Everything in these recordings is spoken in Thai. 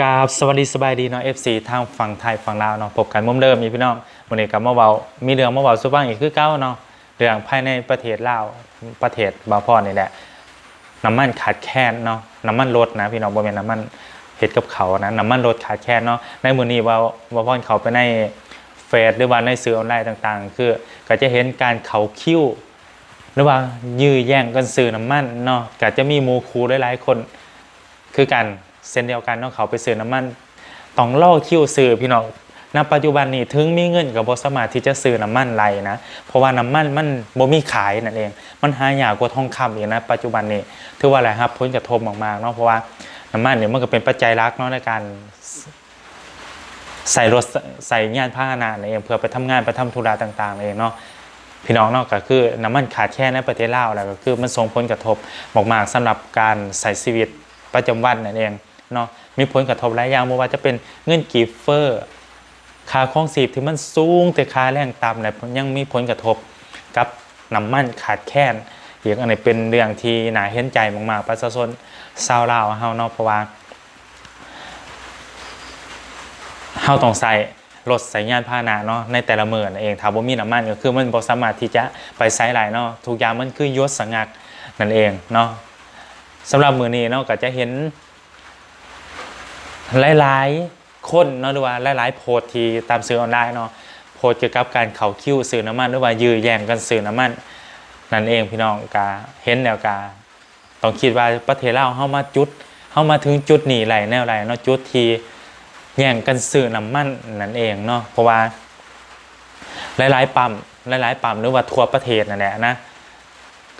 กาบสวัสดีสบายดีเนาะ FC ทางฝั่งไทยฝั่งลาวเนาะพบกันมุมเดิมมีพี่น้องวันนี้กับมาเบามีเรื่องมาเบาสุบ้างอีกคือเก้าเนาะเรื่องภายในประเทศลาวประเทศบาพอนี่แหละน้ำมันขาดแคลนเนาะน้ำมันลดนะพี่น้องบ่แม่นน้ำมันเฮ็ดกับเขานะน้ำมันลดขาดแคลนเนาะในมือนี้ว่าว่าพ่อเขาไปในเฟซหรือว่าในสื่อออนไลน์ต่างๆ คือก็จะเห็นการเขาคิ้วหรือว่ายื้อแย่งกันซื้อน้ำมันเนาะก็จะมีมูคูหลายๆคนคือกัน เส้นเดียวกันเนาะเขาไปซื้อน้ำมันต้องล่อคิวซื้อพี่น้องณปัจจุบันนี้ถึงมีเงินกับบสามาที่จะซื้อน้ำมันไรนะ เพราะว่าน้ำมันมันบ่มีขายนั่นเอง มันหายากกว่าทองคำอีกนะปัจจุบันนี้ถือว่าอะไรครับพ้นกระทบมากๆเนาะเพราะว่าน้ำมันเนี่ยมันก็เป็นปัจจัยหลักเนาะในการใส่รถใส่งานพาหนะนั่นเองเพื่อไปทำงานไปทำธุระต่างๆนั่นเองเนาะพี่น้องเนาะก็คือน้ำมันขาดแค่ในประเทศลาวแล้วก็คือมันส่งผลกระทบมากๆสำหรับการใช้ชีวิตประจำวันนั่นเอง เนาะมีผลกระทบหลายอย่างไม่ว่าจะเป็นเงินกีเฟอร์ค่าครองชีพที่มันสูงแต่ค่าแรงต่ำเนี่ยยังมีผลกระทบกับน้ำมันขาดแคลนอีกอันนี้เป็นเรื่องที่น่าเห็นใจมากๆประชาชนชาวลาวเฮาเนาะเพราะว่าเฮาต้องใส่รถใส่ยานพาหนะเนาะในแต่ละมื้อนเองถ้าบ่มีน้ำมันก็คือมันบ่สามารถที่จะไปใช้หลายเนาะทุกอย่างมันคือยศสงักนั่นเองเนาะสำหรับมื้อนี้เนาะก็จะเห็น หลายๆคนเนาะหรือว่าหลายๆโพสที่ตามสื่อออนไลน์เนาะโพสเกี่ยวกับการเขาคิ้วซื้อน้ำมันหรือว่ายื้อแย่งกันซื้อน้ำมันนั่นเองพี่น้องกาเห็นแล้วกาต้องคิดว่าประเทศลาวเฮามาจุดเฮามาถึงจุดนี้ไหลแนวไหลเนาะจุดที่แย่งกันซื้อน้ำมันนั่นเองเนาะเพราะว่า หลายๆปั๊มหลายๆปั๊มหรือว่าทั่วประเทศนั่นแหละนะ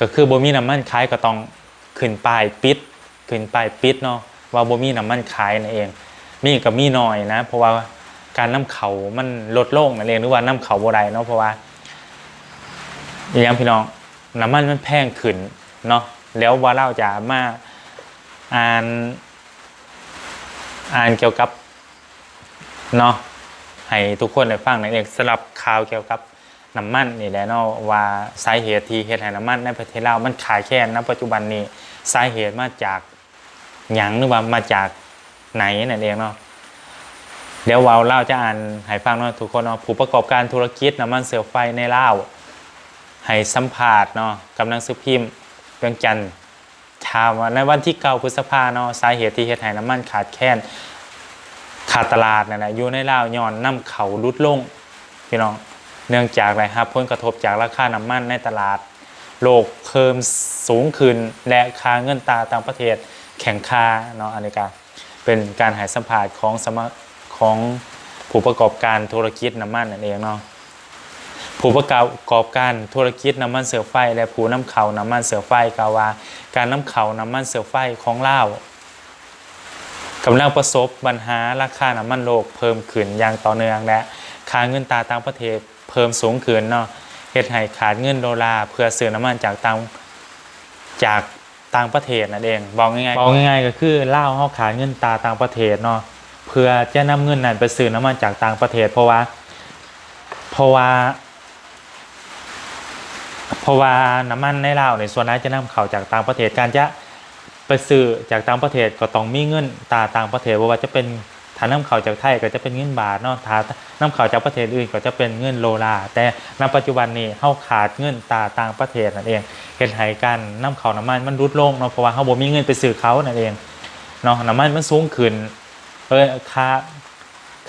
ก็คือบ่มีน้ำมันขายก็ต้องขึ้นป้ายปิด ขึ้นป้ายปิดเนาะ ว่าบ่มีน้ำมันขายนั่นเอง มีก็มีน้อยนะ เพราะว่าการน้ำเขามันลดลงนั่นเองหรือว่าน้ำเขาบ่ได้เนาะเพราะว่าอย่างพี่น้องน้ำมันมันแพงขึ้นเนาะแล้วว่าเราจะมาอ่านอ่านเกี่ยวกับเนาะให้ทุกคนได้ฟังนั่นเองสำหรับข่าวเกี่ยวกับน้ำมันนี่แหละเนาะว่าสาเหตุที่เฮ็ดให้น้ำมันในประเทศลามันขายแค่ณปัจจุบันนี้สาเหตุมาจาก หยังหรือว่ามาจากไหนนั่นเองเนาะเดี๋ยวเราเล่าจะอ่านให้ฟังเนาะทุกคนเนาะผู้ประกอบการธุรกิจน้ำมันเสือไฟในเลาให้สัมภาษณ์เนาะกำลังซื้อพิมพ์เวียงจันทน์ถามว่าในวันที่เก้าพฤษภาเนาะสาเหตุที่เฮ็ดให้น้ำมันขาดแคลนขาดตลาดนั่นแหละอยู่ในเล่าย้อนน้ำเขาลุดลงพี่น้องเนื่องจากอะไรครับผลกระทบจากราคาน้ำมันในตลาดโลกเพิ่มสูงขึ้นและค่าเงินตราต่างประเทศ แข่งค่าเนาะอันนี้ก็เป็นการหายสัมผัสของสมของผู้ประกอบการธุรกิจน้ำมันนั่นเองเนาะผู้ประกอบการธุรกิจน้ำมันเสือไฟ และผู้นำเขาน้ำมันเสือไฟกล่าวว่า การนำเขาน้ำมันเสือไฟของเลากำลังประสบปัญหาราคาน้ำมันโลกเพิ่มขึ้นอย่างต่อเนื่องและค่าเงินตราต่างประเทศเพิ่มสูงขึ้นเนาะเฮ็ดให้ขาดเงินดอลลาร์เพื่อซื้อน้ำมันจากต่างจาก ต่างประเทศนั่นเองบอกง่ายๆบอกง่ายๆก็คือเล่าวเฮาขายเงินตาต่างประเทศเนาะเพื่อจะนำเงินนั้นไปซื้อน้ำมันจากต่างประเทศ เพราะว่า เพราะว่า เพราะว่าน้ำมันในลาวในส่วนนั้นจะนำเข้าจากต่างประเทศการจะไปซื้อจากต่างประเทศก็ต้องมีเงินตาต่างประเทศบ่ว่าจะเป็น ถ้านำเข้าจากไทยก็จะเป็นเงินบาทเนาะถ้านำเข้าจากประเทศอื่นก็จะเป็นเงินโลลาแต่ณปัจจุบันนี้เฮาขาดเงินตาต่างประเทศนั่นเองเฮ็ดให้การนำเข้าน้ำมันมันลดลงเนาะเพราะว่าเฮาบ่มีเงินไปซื้อเขานั่นเองเนาะน้ำมันมันสูงขึ้นเออค่า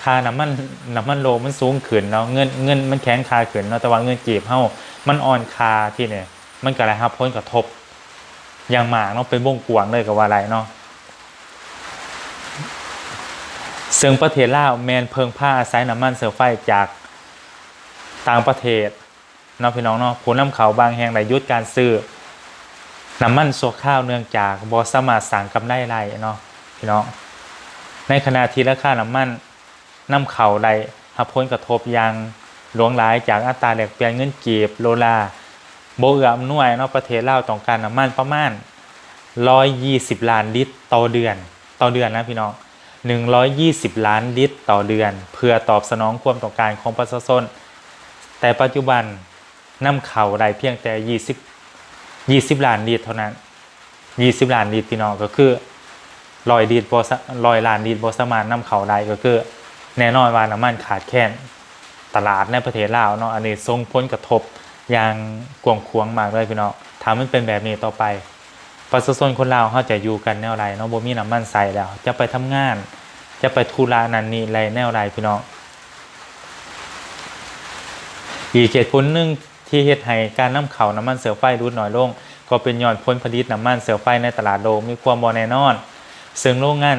ค่าน้ำมันน้ำมันโลมันสูงขึ้นเนาะเงินเงินมันแข็งค่าขึ้นเนาะแต่ว่าเงินกีบเฮามันอ่อนค่าที่เนี่ยมันก็เลยรับผลกระทบอย่างมากเนาะเป็นวงกวางเลยกับว่าอะไรเนาะ ซึ่งประเทศลาวแมนเพิงผ้าอาศัยน้ำมันเสือไฟจากต่างประเทศเนาะพี่น้องเนาะผู้นำเขาบางแห่งได้ยุดการซื้อน้ำมันสัวข้าวเนื่องจากบอสมาสั่งกำไรไรเนาะพี่น้องในขณะที่ราคาน้ำมันนำเขาได้รับผลกระทบย่างหลวงหลายจากอัตราแลกเปลี่ยนเงินกีบโลลาโบเอืออำนวยเนาะประเทศลาวต้องการน้ำมันประมาณ120 ล้านลิตรต่อเดือน ต่อเดือนนะพี่น้อง 120 ล้านลิตรต่อเดือน เพื่อตอบสนองความต้องการของประชาชนแต่ปัจจุบันนำเข้าได้เพียงแต่ 20 20 ล้านลิตรเท่านั้น 20 ล้านลิตรพี่น้องก็คือลอยดีดบสลอยล้านดีดบสมารถนำเขาได้ก็คือ แน่นอนว่าน้ำมันขาดแคลนตลาดในประเทศลาวเนาะอันนี้ส่งผลกระทบอย่างกวางควางมากเลยพี่น้องถ้ามันเป็นแบบนี้ต่อไป ประชาชนคนลาวเขาจะอยู่กันแนวไรเนาะบ่มีน้ำมันใส่แล้ว จะไปทำงาน จะไปธุระนันนี่ไรแนวไรพี่น้องอีกเหตุผลหนึ่งที่เฮ็ดให้การนำเข้าน้ำมันเสือไฟลดน้อยลง ก็เป็นย้อนผลผลิตน้ำมันเสือไฟในตลาดโลกมีความบ่แน่นอน ซึ่งโรงงาน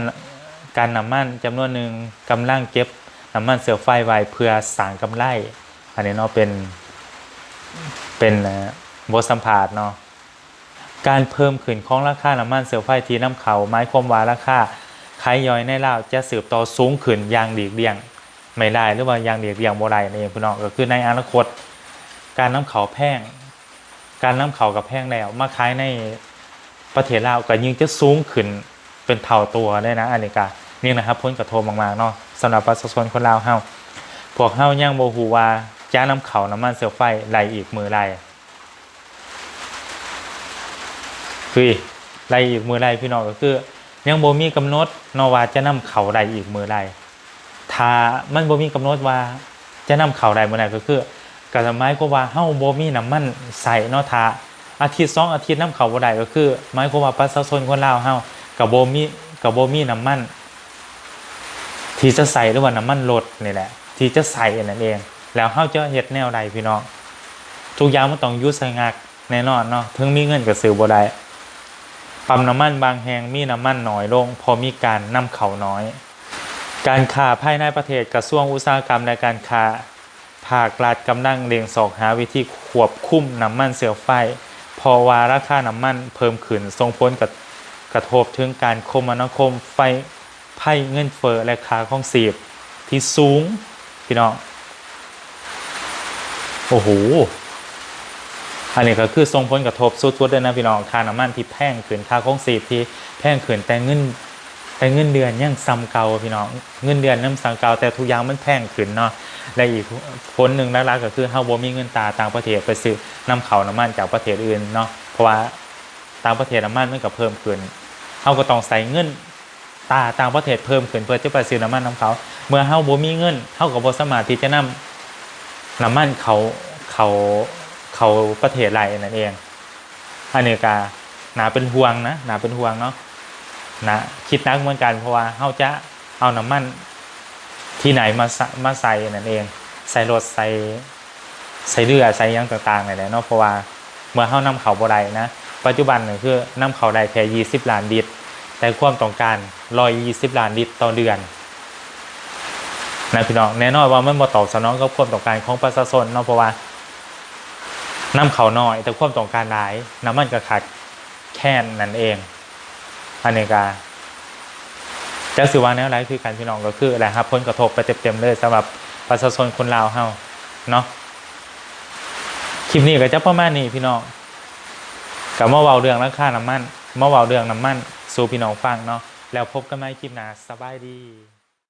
การน้ำมันจำนวนหนึ่งกำลังเก็บน้ำมันเสือไฟไว้เพื่อสางกำไร อันนี้เนาะเป็นเป็นบทสัมภาษณ์เนาะ การเพิ่มขึ้นของราคาน้ำมันเสือไฟที่น้ำเขาหมายความว่าราคาขายย่อยในลาวจะสืบต่อสูงขึ้นอย่างดีเลี่ยง ไม่ได้หรือว่าอย่างดีเลี่ยงบ่ได้นี่นเองพี่น้องก็คือในอนาคต การน้ำเขาแพงการน้ำเขากับแพงแล้วมาขายในประเทศลาวก็ยิ่งจะสูงขึ้นเป็นเท่าตัวได้นะอันนี้ก็นี่นะครับพ้นกระทบมากๆเนาะสำหรับประชาชนคนลาวเฮาพวกเฮายังบ่ฮู้ว่าจ้าน้ำเขาน้ำมันเสือไฟไหลอีกมือไร คือไรอีกมือไรพี่น้องก็คือ ยังบ่มีกำหนดนว่าจะนำเข่าใดอีกมือไรถ้ามันบ่มีกำหนดว่าจะนำเข่าใดมือใดก็คือก็หมายความว่าเฮาบ่มีน้ำมันใส่เนาะถ้าอาทิตย์สองอาทิตย์นำเขาบ่ได้ก็คือหมายความว่าประชาชนคนลาวเฮาก็บ่มีก็บ่มีน้ำมัน ที่จะใส่หรือว่าน้ำมันรถนี่แหละ ที่จะใส่นั่นเอง แล้วเฮาจะเฮ็ดแนวใดพี่น้องทุกอย่างมันต้องยุดสงักแน่นอนเนาะถึงมีเงินก็ซื้อบ่ได้ ปั๊มน้ำมันบางแห่งมีน้ำมันน้อยลงเพอมีการนำเข้าน้อย การค้าภายในประเทศกระทรวงอุตสาหกรรมและการค้าภาครัฐกำลังเร่งสอกหาวิธีควบคุมน้ำมันเสือไฟพอว่าราคาน้ำมันเพิ่มขึ้นส่งผลกับกระทบถึงการคมนาคมไฟไพ่เงินเฟ้อและค่าของสีบที่สูง พี่น้อง โอ้โห อันนี้ก็คือส่งผลกระทบสุดๆเลยนะพี่น้องค่าน้ำมันที่แพงขึ้นค่าของสีที่แพงขึ้นแต่เงินแต่เงินเดือนยังซ้ำเก่าพี่น้องเงินเดือนยังซ้ำเก่าแต่ทุกอย่างมันแพงขึ้นเนาะและอีกผลหนึ่งหลักๆก็คือเฮาบ่มีเงินตาต่างประเทศไปซื้อนำเข้าน้ำมันจากประเทศอื่นเนาะเพราะว่าต่างประเทศน้ำมันมันก็เพิ่มขึ้นเฮาก็ต้องใส่เงินตาต่างประเทศเพิ่มขึ้นเพื่อจะไปซื้อน้ำมันนํเขา เมื่อเฮาบ่มีเงินเฮาก็บ่สามารถที่จะนำน้ำมันเขาเขา เขาประเทศไรนั่นเองอันนี้ก็น่าเป็นห่วงนะนาเป็นห่วงเนาะนะคิดนักเหมือนกันเพราะว่าเฮาจะเอาน้ำมันที่ไหนมาใส่มาใส่นั่นเอง ใส่รถใส่ใส่เรือใส่ยังต่างๆนั่นแหละเนาะเพราะว่าเมื่อเฮานำเขาบ่ได้นะปัจจุบันนี่คือนำเขาได้แค่20ล้านลิตร แต่ความต้องการ120ล้านลิตรต่อเดือนนะพี่น้องแน่นอนว่ามันบ่ตอบสนองกับความต้องการของประชาชนเนาะเพราะว่า น้ำเขาน้อย แต่ความต้องการหลาย น้ำมันก็ขาดแค่นั่นเองอันนี้ก็จะสิว่าแนวไรคือการพี่น้องก็คืออะไรครับผลกระทบไปเต็มๆเลยสำหรับประชาชนคนลาวเฮาเนาะคลิปนี้ก็จะประมาณนี้พี่น้องกับมาเว้าเรื่องราคาน้ำมันมาเว้าเรื่องน้ำมันสู่พี่น้องฟังเนาะแล้วพบกันใหม่คลิปหน้าสบายดี